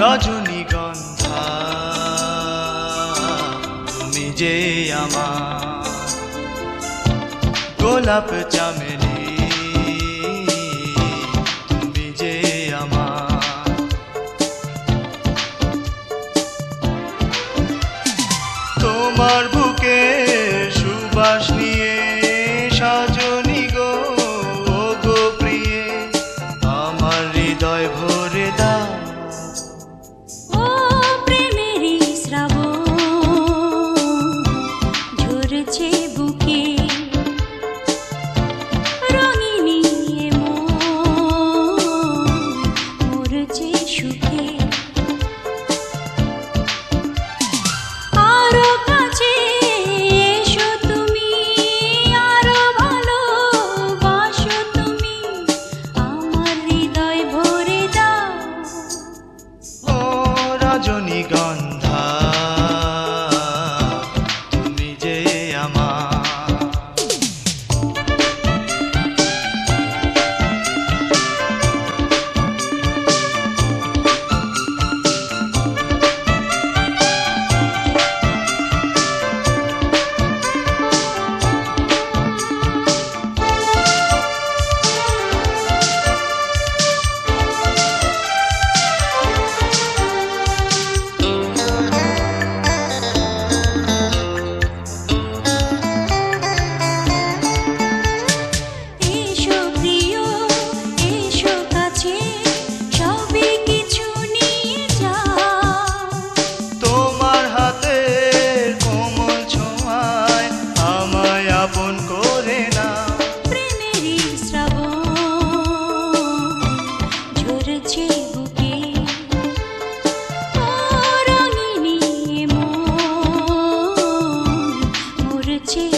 রজনীগন্ধা তুমি যে আমার গোলাপ চামেলি রজনীগন্ধা cheese.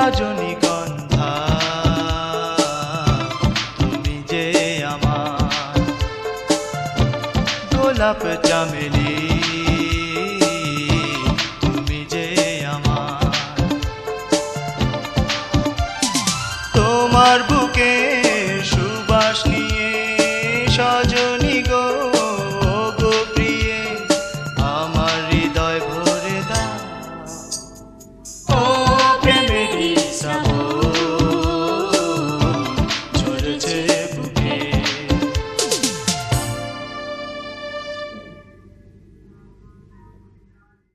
রজনীগন্ধা তুমি যে আমার গোলাপ চামেলি তুমি যে আমার তোমার